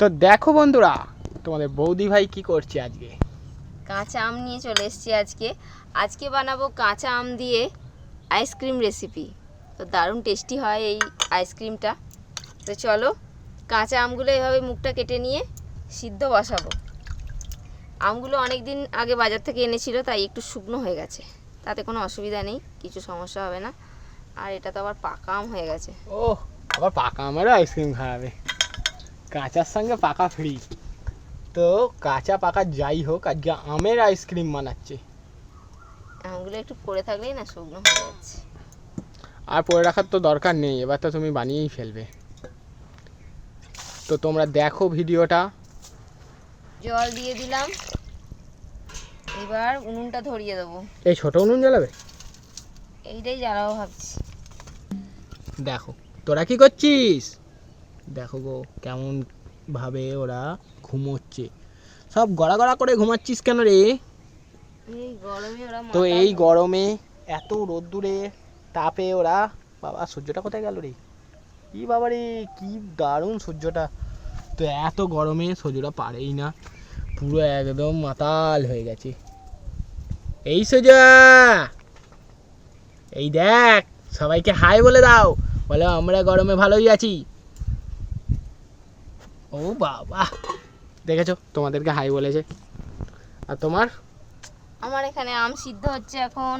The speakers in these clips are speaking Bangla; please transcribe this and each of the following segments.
তো দেখো বন্ধুরা তোমাদের বৌদি ভাই কি করছে আজকে? কাঁচা আম নিয়ে চলে এসেছি আজকে। আজকে বানাবো কাঁচা আম দিয়ে আইসক্রিম রেসিপি। তো দারুণ টেস্টি হয় এই আইসক্রিমটা। তো চলো কাঁচা আমগুলো এভাবে মুখটা কেটে নিয়ে সিদ্ধ বসাবো। আমগুলো অনেক দিন আগে বাজার থেকে এনেছিল তাই একটু শুকনো হয়ে গেছে। তাতে কোনো অসুবিধা নেই কিছু সমস্যা হবে না। আর এটা তো আবার পাকা আম হয়ে গেছে। ও আবার পাকা আমারও আইসক্রিম খাওয়াবে। কাঁচার সঙ্গে পাকা ফ্রি তো কাঁচা পাকা যাই হোক আজকে আমের আইসক্রিম বানাচ্ছে। আমগুলো একটু পড়ে থাকলেই না শুকনো হয়ে যাচ্ছে। আর পরে রাখার তো দরকার নেই এবার তো তুমি বানিয়েই ফেলবে। তো তোমরা দেখো ভিডিওটা। জল দিয়ে দিলাম। এবার উনুনটা ধরিয়ে দেবো। এই ছোট উনুন জ্বালাবে? এইটাই জ্বালাবো ভাবছি। দেখো তোরা কি করছিস? দেখো গো কেমন ভাবে ওরা ঘুমোচ্ছে। সব গড়া গড়া করে ঘুমাচ্ছিস কেন রে? তো এই গরমে। এত রোদ্দুরে তাপে ওরা বাবা সূর্যটা কোথায় গেল রে? কি বাবা রে কি দারুণ সূর্যটা। তো এত গরমে সূর্যটা পারেই না পুরো একদম মাতাল হয়ে গেছে। এই সোজা এই দেখ সবাইকে হাই বলে দাও বলে আমরা গরমে ভালোই আছি। ও বাবা। দেখেছ? তোমাদেরকে হাই বলেছে। আর তোমার? আমার এখানে আম সিদ্ধ হচ্ছে এখন।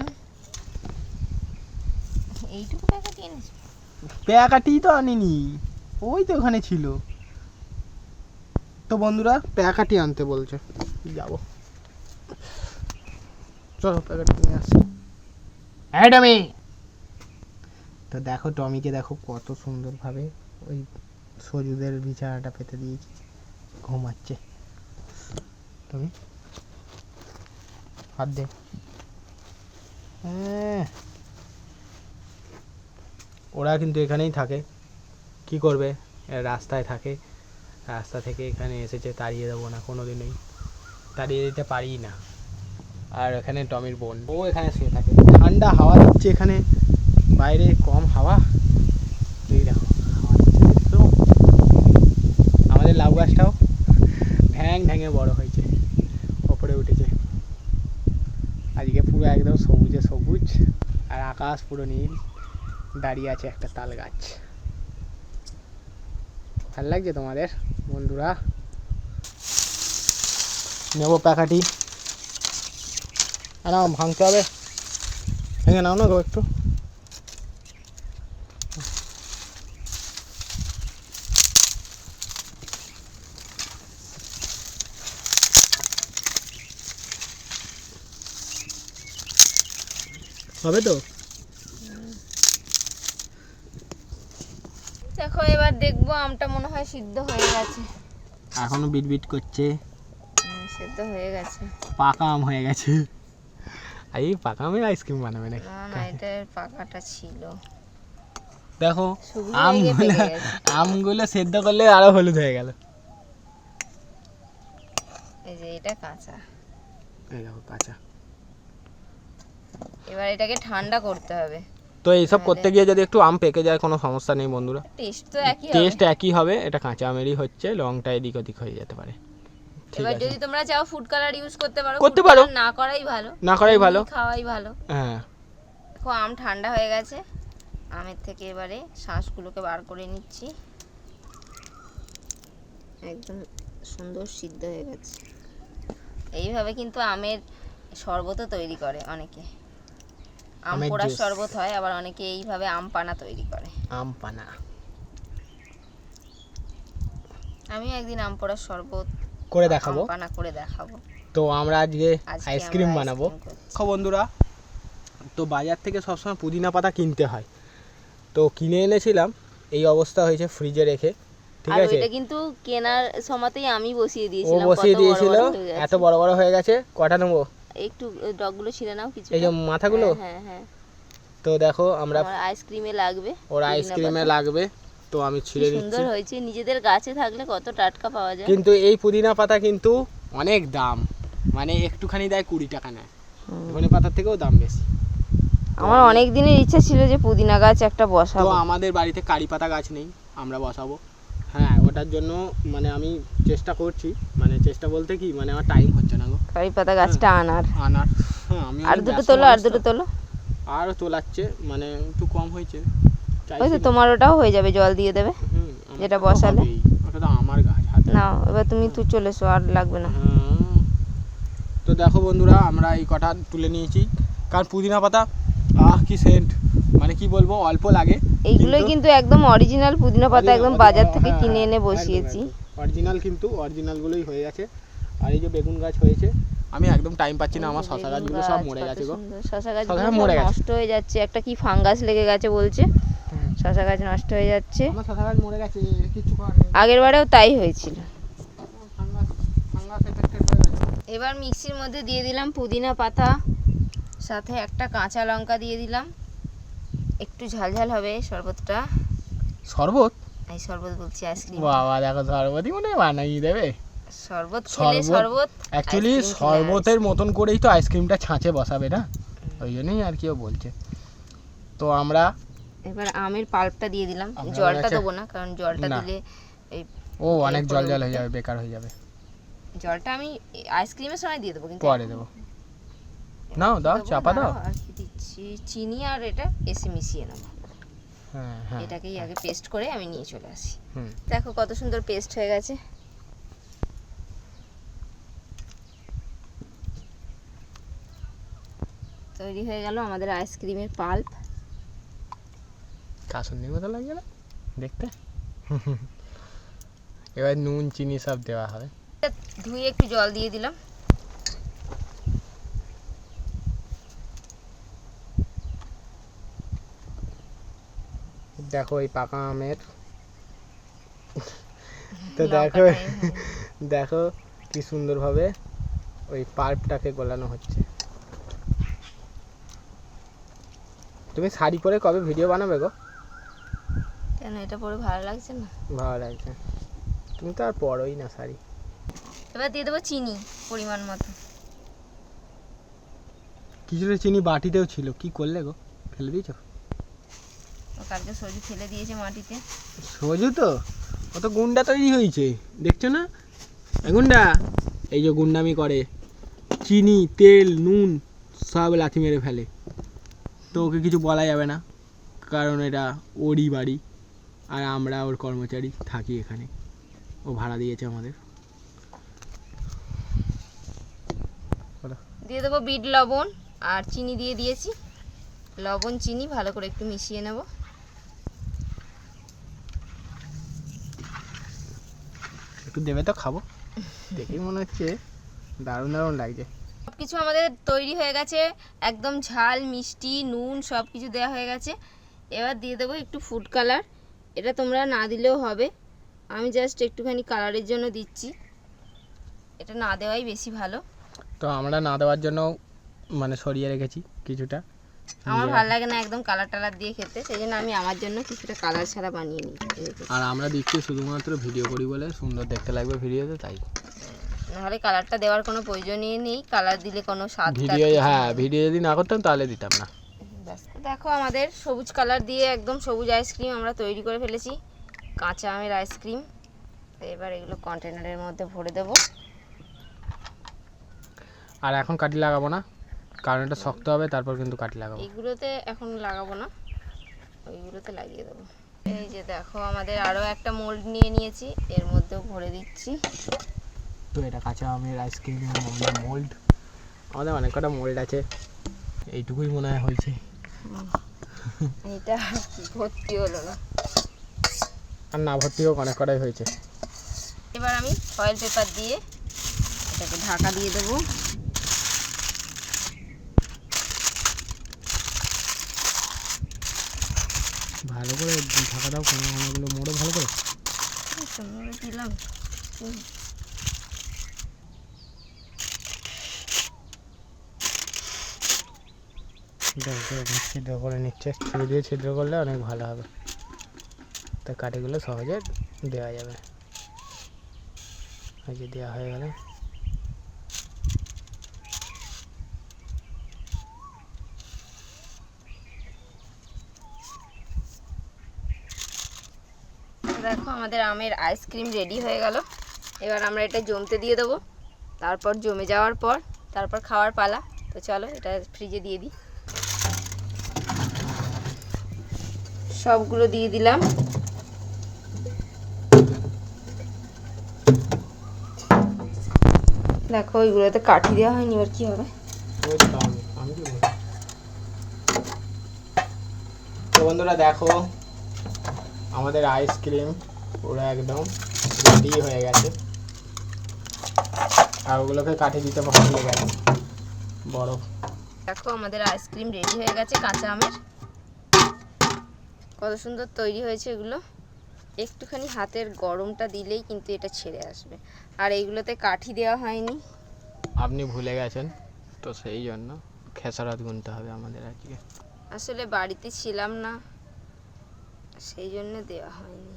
এইটুকু প্যাকেট এনেছি। প্যাকাটি তো আনিনি। ওই তো ওখানে ছিল। তো বন্ধুরা প্যাকাটি আনতে বলছে। যাব। চলো প্যাকাটি নিয়ে আসি। হ্যাঁ টমি। তো দেখো টমিকে দেখো কত সুন্দরভাবে ওই সজুদের বিছানাটা পেতে দিয়েছি। ঘুমাচ্ছে তুমি? হাত দে। হ্যাঁ। ওরা কিন্তু এখানেই থাকে। কি করবে? রাস্তায় থাকে। রাস্তা থেকে এখানে এসেছে, তাড়িয়ে দেবো না কোনো দিনই তাড়িয়ে দিতে পারি না। আর এখানে টমির বোন, ও এখানে শুয়ে থাকে। ঠান্ডা হাওয়া দিচ্ছে এখানে। বাইরে কম হাওয়া। এই দেখো হাওয়া দিচ্ছে দেখছ? আমাদের লাউ গাছটাও ঢ্যাং ঢ্যাঙে বড় হয়েছে ওপরে উঠেছে আজকে পুরো একদম সবুজে সবুজ আর আকাশ পুরো নীল, দাঁড়িয়ে আছে একটা তাল গাছ। ভালো লাগছে তোমাদের, বন্ধুরা? নেব প্যাকাটি। আর ভাঙতে হবে। ভেঙে নাও না গো একটু। হবে তো দেখো এবার দেখব আমটা মনে হয় সিদ্ধ হয়ে গেছে। এখনও বিট বিট করছে সিদ্ধ হয়ে গেছে। পাকা আম হয়ে গেছে। এই পাকা আমের আইসক্রিম বানাবে নাকি? না এটার পাকাটা ছিল। দেখো আমগুলো আমগুলো সেদ্ধ করলে আরও হলুদ হয়ে গেল। এই যে এটা কাঁচা। এই দেখো কাঁচা। এবার এটাকে ঠান্ডা করতে হবে। তো এইসব করতে গিয়ে যদি একটু আম পেকে যায় কোনো সমস্যা নেই বন্ধুরা। টেস্ট তো একই হবে। টেস্ট একই হবে এটা কাঁচা আমেরই হচ্ছে লংটা এদিক ওদিক হয়ে যেতে পারে। এবার যদি তোমরা চাও ফুড কালার ইউজ করতে পারো করতে পারো। না করাই ভালো। না করাই ভালো। খাওয়াই ভালো। হ্যাঁ। দেখো আম ঠান্ডা হয়ে গেছে। আমের থেকে এবারে শাঁসগুলোকে বার করে নিচ্ছি। একদম সুন্দর সিদ্ধ হয়ে গেছে। এইভাবে কিন্তু আমের শরবতও তৈরি করে অনেকে। আম আমের পোড়ার শরবত হয় আবার অনেকে এইভাবে আম পানা তৈরি করে। আম পানা আমিও একদিন আম পোড়ার শরবত করে দেখাবো। পানা করে দেখাবো। তো আমরা আজকে আইসক্রিম বানাবো। দেখো বন্ধুরা তো বাজার থেকে সবসময় পুদিনা পাতা কিনতে হয়। তো কিনে এনেছিলাম এই অবস্থা হয়েছে ফ্রিজে রেখে। ঠিক আছে? এটা কিন্তু কেনার সময়তেই আমি বসিয়ে দিয়েছিলাম ও দিয়েছিলাম বসিয়ে দিয়েছিল। এত বড় বড় হয়ে গেছে কটা নেব? একটু ডগগুলো ছিঁড়ে নাও কিছু এই যে মাথাগুলো? হ্যাঁ হ্যাঁ তো দেখো আমরা আইসক্রিমে লাগবে। ওর আইসক্রিমে লাগবে তো আমি ছিঁড়ে সুন্দর দিচ্ছি। হয়েছে। নিজেদের গাছে থাকলে কত টাটকা পাওয়া যায়। কিন্তু এই পুদিনা পাতা কিন্তু অনেক দাম। মানে একটুখানি দেয় কুড়ি টাকা নেয়। ধনে পাতার থেকেও দাম বেশি। আমার অনেক দিনের ইচ্ছা ছিল যে পুদিনা গাছ একটা বসাবো। আমাদের বাড়িতে কারি পাতা গাছ নেই আমরা বসাবো। হ্যাঁ ওটার জন্য মানে আমি চেষ্টা করছি। মানে চেষ্টা বলতে কি মানে আমার টাইম হচ্ছে না গো। কারি পাতা গাছটা আনার। আনার। হ্যাঁ আমি আর দুটো তোলো আর দুটো তোলো। আরও তোলাচ্ছে মানে একটু কম হয়েছে। ওই তো তোমার ওটাও হয়ে যাবে জল দিয়ে দেবে। যেটা বসালে? ওটা তো আমার গাছ হাতে না এবার তুমি তুই চলে এসো আর লাগবে না। তো দেখো বন্ধুরা আমরা এই কটা তুলে নিয়েছি। কারণ পুদিনা পাতা আহ কি সেন্ট মানে কি বলব অল্প লাগে। এইগুলোই কিন্তু একদম অরিজিনাল পুদিনা পাতা একদম বাজার থেকে কিনে এনে বসিয়েছি। অরিজিনাল কিন্তু অরিজিনালগুলোই হয়ে গেছে। আর এই যে বেগুন গাছ হয়েছে আমি একদম টাইম পাচ্ছি না আমার শশা গাছগুলো সব মরে গেছে গো। শশা গাছ মরে গেছে। নষ্ট হয়ে যাচ্ছে একটা কি ফাঙ্গাস লেগে গেছে বলছে। হুম। শশা গাছ নষ্ট হয়ে যাচ্ছে। আমার শশা গাছ মরে গেছে কিছু আগের বারেও তাই হয়েছিল। এবার মিক্সির মধ্যে দিয়ে দিলাম পুদিনা পাতা সাথে একটা কাঁচা লঙ্কা দিয়ে দিলাম। একটু ঝালঝাল হবে শরবতটা। শরবত? এই শরবত বলছি আইসক্রিম। বাবা দেখো শরবতই মনে বানাই দেবে। শরবত খেলে শরবত- অ্যাকচুয়ালি শরবতের মতন করেই তো আইসক্রিমটা ছাঁচে বসাবে না? ওই জন্যই আর কেউ বলছে। তো আমরা এবার আমের পাল্পটা দিয়ে দিলাম। জলটা দেবো না কারণ জলটা। দিলে এই ও অনেক জল জল হয়ে যাবে বেকার হয়ে যাবে। জলটা আমি আইসক্রিমের সময় দিয়ে দেবো কিন্তু। পরে দেবো। নাও দাও চাপা দাও। আর কি দিচ্ছি চিনি আর এটা এসে মিশিয়ে নেব হ্যাঁ হ্যাঁ। এটাকেই আগে পেস্ট করে আমি নিয়ে চলে আসি। দেখো কত সুন্দর পেস্ট হয়ে গেছে। তৈরি হয়ে গেল আমাদের আইসক্রিমের পাল্প। কাসুন্দির মতো লাগছে না দেখতে। এবার নুন চিনি সব দেওয়া হবে। ধুয়ে একটু জল দিয়ে দিলাম। দেখো এই পাকা আমের। তো দেখো দেখো কি সুন্দরভাবে ওই পাল্পটাকে গোলানো হচ্ছে। তুমি শাড়ি পরে কবে ভিডিও বানাবে গো? কেন এটা পরে ভালো লাগছে না? ভালো লাগছে। তুমি তো আর পরোই না শাড়ি। এবার দিয়ে দেবো চিনি পরিমাণ মতো। কিছুটা চিনি বাটিতেও ছিল। কি করলে গো? ফেলে দিয়েছ? কালকে সবজি ফেলে দিয়েছে মাটিতে। সোজু তো? কত গুন্ডা তৈরি হয়েছে। দেখছ না? গুন্ডা? এই যে গুন্ডামি করে। চিনি তেল নুন সব লাথি মেরে ফেলে। তো ওকে কিছু বলা যাবে না কারণ এটা ওরই বাড়ি আর আমরা ওর কর্মচারী থাকি এখানে। ও ভাড়া দিয়েছে আমাদের। দিয়ে দেবো বিট লবণ আর চিনি দিয়ে দিয়েছি। লবণ চিনি ভালো করে একটু মিশিয়ে নেব। একটু দেবে তো খাব। দেখেই মনে হচ্ছে দারুণ দারুণ লাগছে। সব কিছু আমাদের তৈরি হয়ে গেছে। একদম ঝাল মিষ্টি নুন সব কিছু দেওয়া হয়ে গেছে। এবার দিয়ে দেবো একটু ফুড কালার এটা তোমরা না দিলেও হবে। আমি জাস্ট একটুখানি কালারের জন্য দিচ্ছি। এটা না দেওয়াই বেশি ভালো। তো আমরা না দেওয়ার জন্য মানে সরিয়ে রেখেছি কিছুটা। আমার ভালো লাগে না একদম কালার টালার দিয়ে খেতে সেই জন্য আমি আমার জন্য কিছুটা কালার ছাড়া বানিয়ে নিই। আর আমরা দিচ্ছি শুধুমাত্র ভিডিও করি বলে সুন্দর দেখতে লাগবে ভিডিওতে তাই। নাহলে কালারটা দেওয়ার কোনো প্রয়োজনই নেই কালার দিলে কোনো স্বাদ ভিডিও হ্যাঁ ভিডিও যদি না করতাম তাহলে দিতাম না। দেখো আমাদের সবুজ কালার দিয়ে একদম সবুজ আইসক্রিম আমরা তৈরি করে ফেলেছি কাঁচা আমের আইসক্রিম এবার এগুলো কন্টেনারের মধ্যে ভরে দেবো। আর এখন কাটি লাগাবো না? কারণ এটা শক্ত হবে তারপর কিন্তু কাটি লাগাবো। এইগুলোতে এখন লাগাবো না। ওইগুলোতে লাগিয়ে দেবো। এই যে দেখো আমাদের আরও একটা মোল্ড নিয়ে নিয়েছি এর মধ্যেও ভরে দিচ্ছি। তো এটা কাঁচা আমের আইসক্রিম মোল্ড আমাদের অনেক কটা মোল্ড আছে এইটুকুই মনে হয় হয়েছে। এটা ভর্তি হলো না? আর না ভর্তি হোক অনেক কটাই হয়েছে। এবার আমি ফয়েল পেপার দিয়ে এটাকে ঢাকা দিয়ে দেবো। ভালো করে ঢাকা দাও কোনো কোনোগুলো মোড়ো ভালো করে। দিলাম ছিদ্র করে নিচ্ছে। ছুরি দিয়ে ছিদ্র করলে অনেক ভালো হবে। তা কাঠিগুলো সহজে দেওয়া যাবে। যে দেওয়া হয়ে গেলে দেখো আমাদের আমের আইসক্রিম রেডি হয়ে গেল। এবার আমরা এটা জমতে দিয়ে দেবো। তারপর জমে যাওয়ার পর, তারপর খাওয়ার পালা। তো চলো, এটা ফ্রিজে দিয়ে দিই। সবগুলো দিয়ে দিলাম। দেখো, ওইগুলোতে কাঠি দেওয়া হয়নি, এবার কি হবে? বন্ধুরা দেখো, আমাদের আইসক্রিম পুরো একদম রেডি হয়ে গেছে। আর ওগুলোকে কাঠি দিতে ভুলে গেছে। বরফ দেখো আমাদের আইসক্রিম রেডি হয়ে গেছে কাঁচা আমের। কত সুন্দর তৈরি হয়েছে এগুলো। একটুখানি হাতের গরমটা দিলেই কিন্তু এটা ছেড়ে আসবে। আর এইগুলোতে কাঠি দেওয়া হয়নি। আপনি ভুলে গেছেন তো সেই জন্য খেসারাত গুনতে হবে আমাদের আজকে। আসলে বাড়িতে ছিলাম না সেই জন্য দেওয়া হয়নি।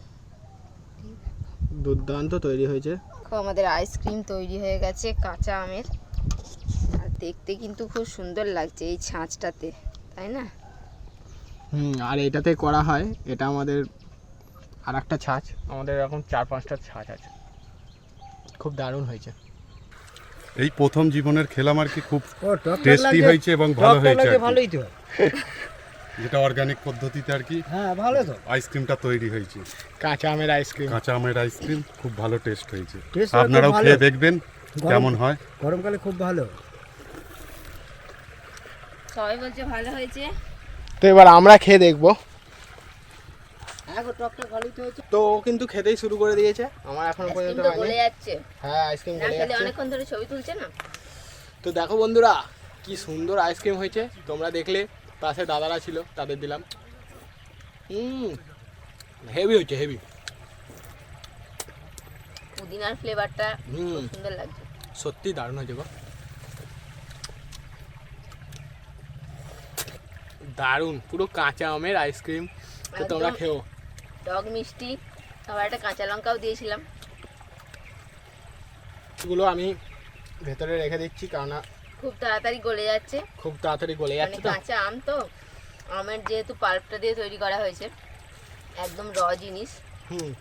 দুর্দান্ত তৈরি হয়েছে। দেখো আমাদের আইসক্রিম তৈরি হয়ে গেছে কাঁচা আমের। আর দেখতে কিন্তু খুব সুন্দর লাগছে এই ছাঁচটাতে তাই না? হুম আর এটাতে করা হয় এটা আমাদের আর একটা ছাঁচ আমাদের এরকম চার পাঁচটা ছাঁচ আছে। খুব দারুণ হয়েছে। এই প্রথম জীবনের খেলাম আর কি খুব টেস্টি হয়েছে এবং ভালো হয়েছে ভালোই তো। যেটা অর্গানিক পদ্ধতিতে আর কি হ্যাঁ ভালো তো। আইসক্রিমটা তৈরি হয়েছে। কাঁচা আমের আইসক্রিম কাঁচা আমের আইসক্রিম খুব ভালো টেস্ট হয়েছে। আপনারাও খেয়ে দেখবেন কেমন হয়। গরমকালে খুব ভালো। সবাই বলছে ভালো হয়েছে। তো এবার আমরা খেয়ে দেখব। তো ও কিন্তু খেতেই শুরু করে দিয়েছে। আমার এখনও পর্যন্ত গলে যাচ্ছে। হ্যাঁ আইসক্রিম গলে যাচ্ছে। অনেকক্ষণ ধরে ছবি তুলছে না। তো দেখো বন্ধুরা কি সুন্দর আইসক্রিম হয়েছে। তোমরা দেখলে পাশে দাদারা ছিল তাদের দিলাম। হেভি হয়েছে হেভি পুদিনার ফ্লেভারটা সুন্দর লাগছে। সত্যি দারুণ হয়েছে গো। দারুণ পুরো কাঁচা আমের আইসক্রিম তো তোমরা খেও। টক মিষ্টি। আবার একটা কাঁচা লঙ্কাও দিয়েছিলাম। এগুলো আমি ভেতরে রেখে দিচ্ছি কারণ খুব তাড়াতাড়ি গলে যাচ্ছে। খুব তাড়াতাড়ি গলে যাচ্ছে তো? কাঁচা আম তো। আমের যেহেতু পাল্পটা দিয়ে তৈরি করা হয়েছে একদম র জিনিস। হুম।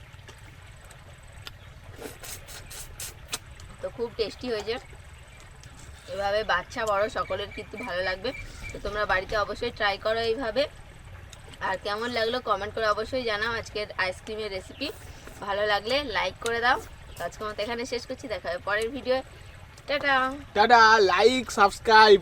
তো খুব টেস্টি হয়েছে। এভাবে বাচ্চা বড় সকলের কিন্তু ভালো লাগবে। তো তোমরা বাড়িতে অবশ্যই ট্রাই করো এইভাবে। আর কেমন লাগল কমেন্ট করে অবশ্যই জানাও আজকের আইসক্রিমের রেসিপি ভালো লাগলে লাইক করে দাও। আজকে মতো এখানে শেষ করছি। দেখা হবে পরের video tata. Tata like subscribe